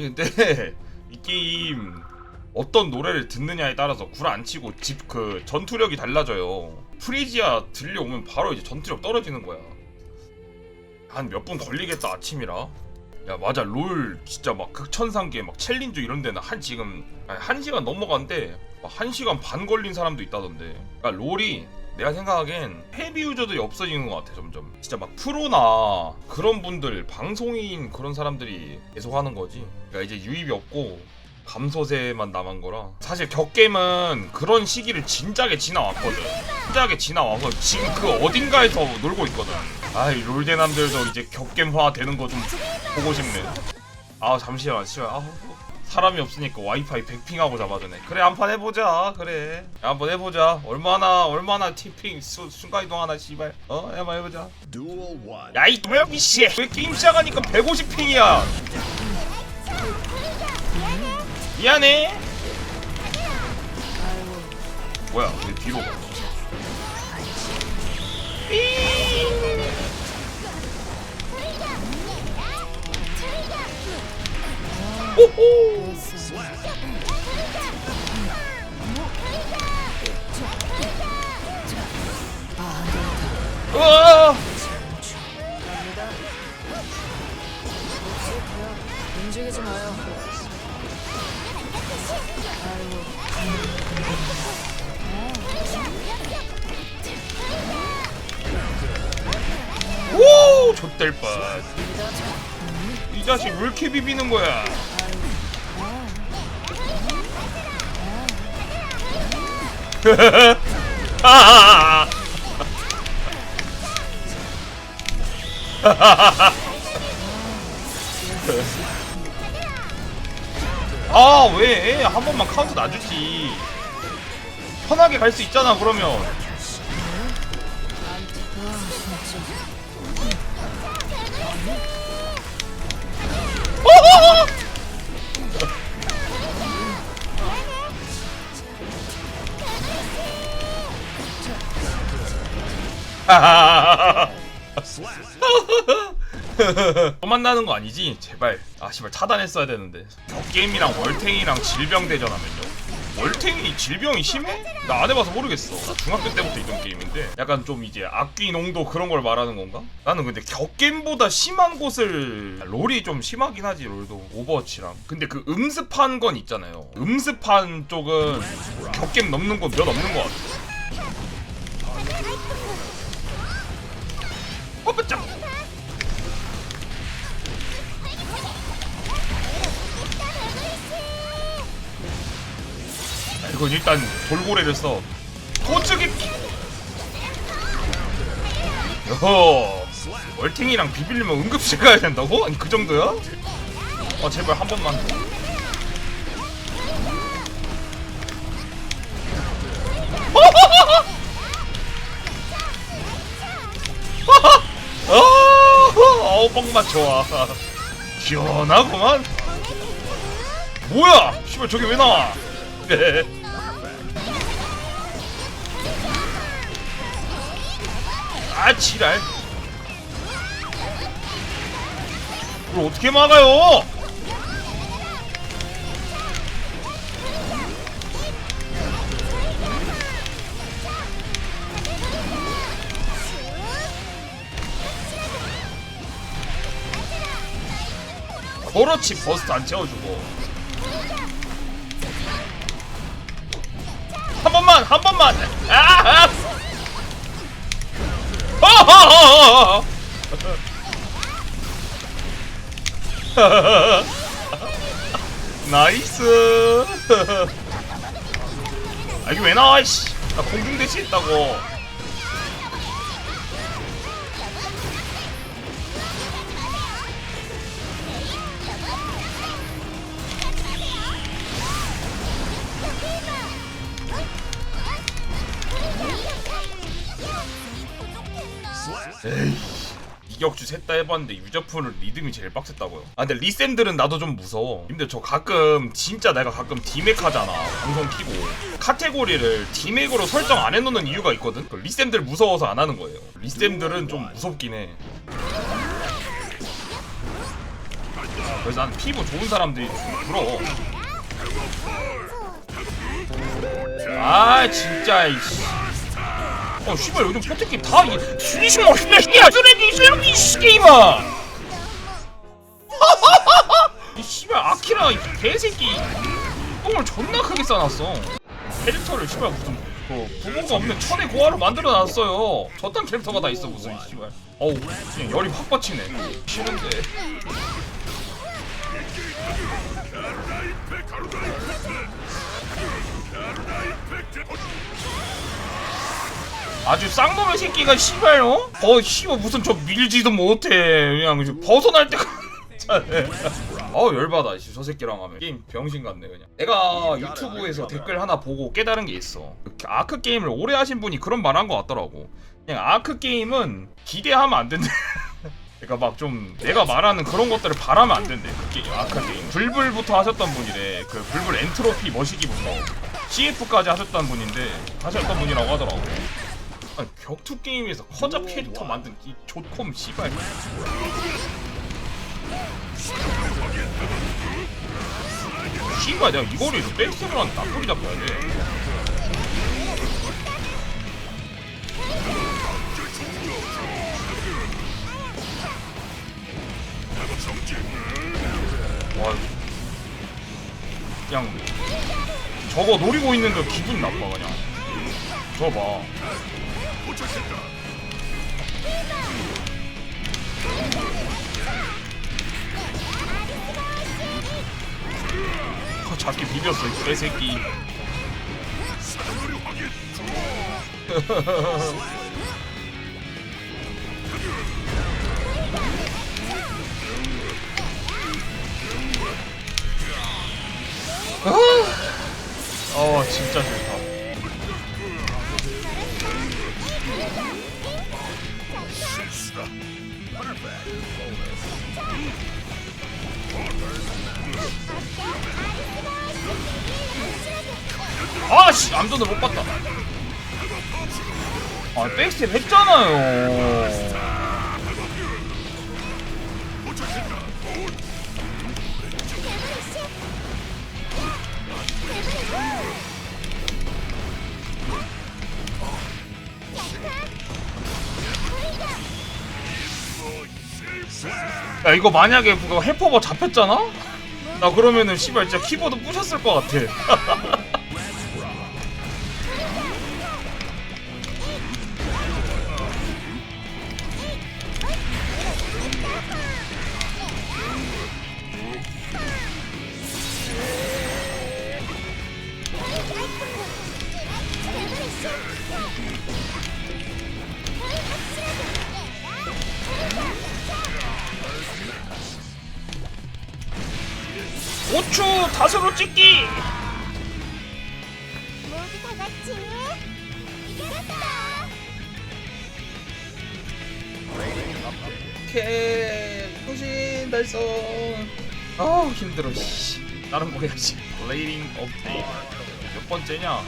근데 이 게임 어떤 노래를 듣느냐에 따라서 굴 안 치고 집 그 전투력이 달라져요. 프리지아 들려오면 바로 이제 전투력 떨어지는 거야. 한 몇 분 걸리겠다 아침이라. 야 맞아 롤 진짜 막 극천상계 막 챌린저 이런 데는 한 지금 아니, 한 시간 넘어간데 막 한 시간 반 걸린 사람도 있다던데. 그러니까 롤이 내가 생각하기엔 헤비 유저들이 없어지는 것 같아 점점. 진짜 막 프로나 그런 분들 방송인 그런 사람들이 계속 하는 거지. 그러니까 이제 유입이 없고 감소세만 남은 거라. 사실 격겜은 그런 시기를 진작에 지나왔거든. 진작에 지나와서 지금 그 어딘가에서 놀고 있거든. 아이 롤대남들도 이제 격겜화 되는 거 좀 보고 싶네. 아 잠시만 씨발. 아 사람이 없으니까 와이파이 백핑하고 잡아주네. 그래 한 판 해보자. 그래. 한 번 해보자. 얼마나 얼마나 티핑 수, 순간이동하나 씨발. 어? 한번 해보자. 야이 도영이 씨왜 게임 시작하니까 150핑이야? 미안해. 뭐야 왜 뒤로 가 호호. 오 좆될 뻔. 이 자식 왜 이렇게 비비는 거야? 아 왜? 한 번만 카운트 놔주지. 편하게 갈 수 있잖아 그러면. 또 만나는 거 아니지? 제발. 아 씨발 차단했어야 되는데. 격게임이랑 월탱이랑 질병 대전하면요. 월탱이 질병이 심해? 나 안 해봐서 모르겠어. 나 중학교 때부터 있던 게임인데 약간 좀 이제 악귀 농도 그런 걸 말하는 건가? 나는 근데 격게임보다 심한 곳을 롤이 좀 심하긴 하지 롤도 오버워치랑. 근데 그 음습한 건 있잖아요. 음습한 쪽은 격게임 넘는 건 몇 없는 것 같아. 어, 뻗짝. 이건 일단 돌고래를 써. 도축이. 여 월탱이랑 비빌리면 응급실 가야 된다고? 아니 그 정도야? 아 제발 한 번만. 어우 뻥맛 좋아. 시원하구만. 뭐야? 씨발 저기 왜 나와? 네. 아 지랄 이걸 어떻게 막아요 그렇지 버스트 안 채워주고 한 번만 한 번만 아! 아! 어허허허허. 나이스. 아 이게 왜 나와 씨. 나 공중 대시 했다고. 에이 이격주 셋 다 해봤는데 유저풀은 리듬이 제일 빡셌다고요. 아 근데 리쌤들은 나도 좀 무서워. 근데 저 가끔 진짜 내가 가끔 디맥 하잖아. 방송 키고. 카테고리를 디맥으로 설정 안 해놓는 이유가 있거든? 그 리쌤들 무서워서 안 하는 거예요. 리쌤들은 좀 무섭긴 해. 그래서 난 피부 좋은 사람들이 부러워. 아 진짜 이씨 어 씨발 요즘 포트 게임 다 이게 수리식 멋있네 야 쓰레기 쓰레기 이 게임아 이 씨발 아키라 이 개새끼. 똥을 존나 크게 싸놨어. 캐릭터를 씨발 무슨 그 부모가 없는 천의 고아로 만들어 놨어요. 저딴 캐릭터가 다 있어 무슨 씨발. 어우 그냥 열이 확 받치네. 싫은데 아주 쌍놈의 새끼가 씨발 어? 어 씨발 무슨 저 밀지도 못해. 그냥 벗어날 때가 어 열받아 씨, 저 새끼랑 하면. 게임 병신 같네 그냥. 내가 유튜브에서 댓글 하나 보고 깨달은 게 있어. 그 아크 게임을 오래 하신 분이 그런 말한것 같더라고. 그냥 아크 게임은 기대하면 안 된대. 그러니까 막 좀 내가 말하는 그런 것들을 바라면 안 된대 그 게임 아크 게임. 불불부터 하셨던 분이래. 그 불불 엔트로피 머시기부터. CF까지 하셨던 분인데 하셨던 분이라고 하더라고 아니 격투 게임에서 커잡 캐릭터 만든 이 조콤 씨발. 씨발 내가 이거를 백스로 하는 나쁘게 잡혀야 돼. 와. 그냥 저거 노리고 있는데 기분 나빠 그냥. 저거 봐 어, 잡기 비볐어 이 개새끼. 어 진짜 싫다 아씨 암전을 못 봤다. 아 백스텝 했잖아요 야 이거 만약에 그거 해퍼버 잡혔잖아? 나 그러면은 씨발 진짜 키보드 부셨을 것 같아 고추 다스로 찍기. 모두 다 같이 이겼다. 오케이. 효신 달성. 아 힘들어 씨. 거 해야지 레이딩 업데이트 몇 번째냐